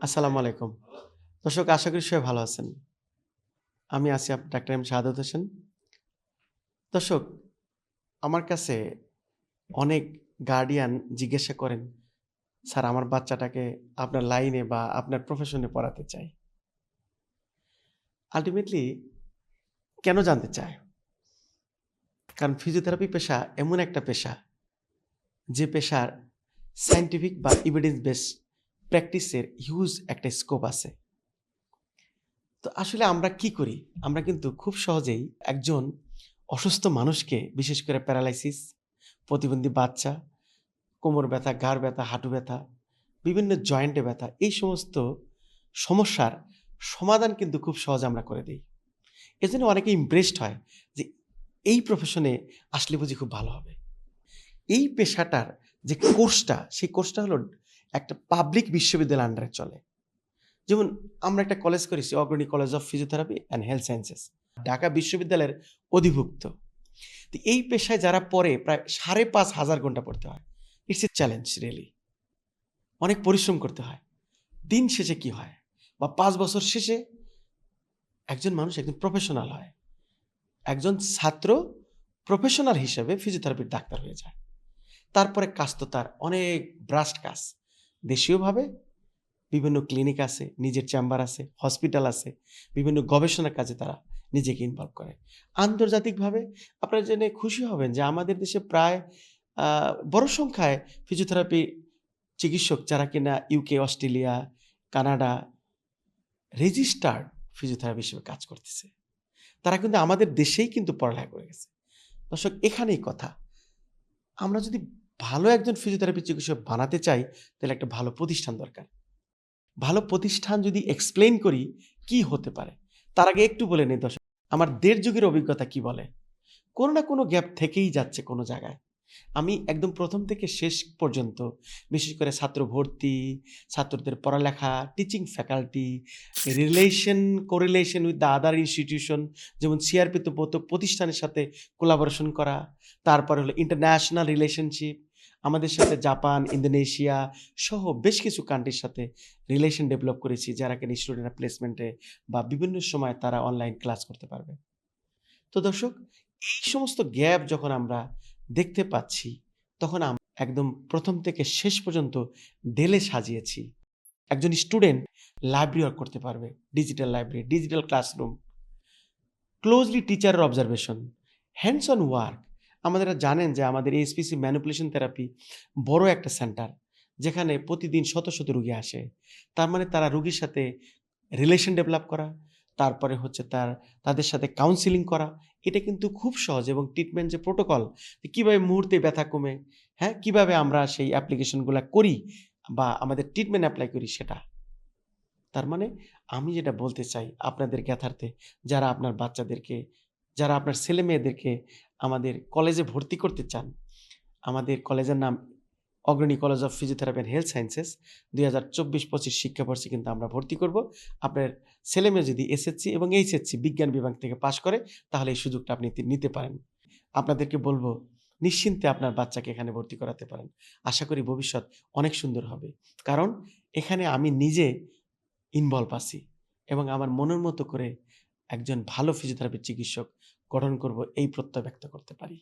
আসসালামু আলাইকুম। দর্শক আশা করি সবাই ভালো আছেন। আমি আছি ডাক্তার এম শাহাদাত হোসেন। দর্শক আমার কাছে অনেক গার্ডিয়ান জিজ্ঞাসা করেন, "স্যার আমার বাচ্চাটাকে আপনার লাইনে বা আপনার প্রফেশনে পড়াতে চাই।" আলটিমেটলি কেন জানতে চায়? কারণ ফিজিওথেরাপি পেশা এমন একটা পেশা, যে পেশার সায়েন্টিফিক বা এভিডেন্স বেস প্র্যাকটিসের হিউজ একটা স্কোপ আছে। তো আসলে আমরা কি করি? আমরা কিন্তু খুব সহজেই একজন অসুস্থ মানুষকে বিশেষ করে প্যারালাইসিস, প্রতিবন্ধী বাচ্চা, কোমর ব্যথা, ঘাড় ব্যথা, হাঁটু ব্যথা, বিভিন্ন জয়েন্টে ব্যথা এই সমস্ত সমস্যার সমাধান কিন্তু খুব সহজে আমরা করে দেই। এজন্য অনেকে ইমপ্রেসড হয় যে এই প্রফেশনে আসলে বুঝি খুব ভালো হবে। এই পেশাটার যে কোর্সটা, সেই কোর্সটা হলো একটা পাবলিক বিশ্ববিদ্যালয়ের আন্ডারে চলে। যেমন আমরা একটা কলেজ করেছি Agroni college of physiotherapy and health sciences. Dhaka বিশ্ববিদ্যালয়ের অধিভুক্ত। তো এই পেশায় যারা পড়ে প্রায় ৫,৫০০ ঘণ্টা পড়তে হয়। It's a challenge really. অনেক পরিশ্রম করতে হয়। দিন শেষে কি হয়? বা পাঁচ বছর শেষে একজন মানুষ একজন প্রফেশনাল হয়। একজন ছাত্র প্রফেশনাল হিসেবে ফিজিওথেরাপির ডাক্তার হয়ে যায়। তারপরে কাজ তো তার অনেক ব্রাস্ট কাজ। দেশীয়ভাবে বিভিন্ন ক্লিনিক আছে, নিজের চেম্বার আছে, হসপিটাল আছে, বিভিন্ন গবেষণার কাজে তারা নিজেকে ইনভলভ করে। আন্তর্জাতিকভাবে আপনারা জেনে খুশি হবেন যে আমাদের দেশে প্রায় বড় সংখ্যায় ফিজিওথেরাপি চিকিৎসক যারা কিনা UK, Australia, Canada registered physiotherapy হিসেবে কাজ করতেছে। তারা কিন্তু আমাদের দেশেই কিন্তু পড়ালেখা করে গেছে। দর্শক এখানেই কথা। আমরা যদি ভালো একজন ফিজিওথেরাপি চিকিৎসক বানাতে চাই, তাহলে একটা ভালো প্রতিষ্ঠান দরকার। ভালো প্রতিষ্ঠান যদি এক্সপ্লেন করি কি হতে পারে? তার আগে একটু বলে নেই দর্শক, আমার দেড় যুগের অভিজ্ঞতা কি বলে? কোনো না কোনো গ্যাপ থেকেই যাচ্ছে কোনো জায়গায়। আমি একদম প্রথম থেকে শেষ পর্যন্ত বিশেষ করে ছাত্র ভর্তি, ছাত্রদের পড়ালেখা, teaching faculty, relation correlation with the other institution যেমন সিআরপির মতো প্রতিষ্ঠানের সাথে কোলাবোরেশন করা। তারপরে হলো ইন্টারন্যাশনাল রিলেশনশিপ। আমাদের সাথে জাপান, ইন্দোনেশিয়া সহ বেশ কিছু কান্ট্রির সাথে রিলেশন ডেভেলপ করেছি যারা কিনা স্টুডেন্টরা প্লেসমেন্টে বা বিভিন্ন সময় তারা অনলাইন ক্লাস করতে পারবে। তো দর্শক এই সমস্ত গ্যাপ যখন আমরা দেখতে পাচ্ছি, তখন আম একদম প্রথম থেকে শেষ পর্যন্ত ডেলে সাজিয়েছি। একজন স্টুডেন্ট লাইব্রেরি ওয়ার্ক করতে পারবে। Digital library, digital classroom, closely টিচারের অবজারভেশন, হ্যান্ডস অন ওয়ার্ক। আমাদেরা জানেন যে আমাদের এসপিসি ম্যানুপুলেশন থেরাপি বড় একটা সেন্টার। যেখানে প্রতিদিন শত, শত রুগী আসে। তার মানে তারা রুগীর সাথে রিলেশন ডেভেলপ করা, তারপরে হচ্ছে তার তাদের সাথে কাউন্সেলিং করা। এটা কিন্তু খুব সহজ এবং ট্রিটমেন্ট যে প্রোটোকল কীভাবে মুহূর্তে ব্যথা কমে, হ্যাঁ? কীভাবে আমরা সেই অ্যাপ্লিকেশনগুলো করি বা আমাদের ট্রিটমেন্ট অ্যাপ্লাই করি সেটা। তার মানে আমি যেটা বলতে চাই আপনাদের জ্ঞাতার্থে যারা আপনার বাচ্চাদেরকে, যারা আপনার ছেলেমেয়েদেরকে আমাদের কলেজে ভর্তি করতে চান, আমাদের কলেজের নাম Agroni college of physiotherapy and health sciences ২০২৪-২৫ শিক্ষাবর্ষে কিন্তু আমরা ভর্তি করব। আপনার ছেলেমেয়ে যদি এসএসসি এবং এইচএসসি বিজ্ঞান বিভাগ থেকে পাস করে তাহলে এই সুযোগটা আপনি নিতে পারেন। আপনাদেরকে বলব নিশ্চিন্তে আপনার বাচ্চাকে এখানে ভর্তি করাতে পারেন। আশা করি ভবিষ্যৎ অনেক সুন্দর হবে। কারণ এখানে আমি নিজে ইনভলভ আছি এবং আমার মনের মতো করে একজন ভালো ফিজিওথেরাপি চিকিৎসক গঠন করব এই প্রত্যয় ব্যক্ত করতে পারি।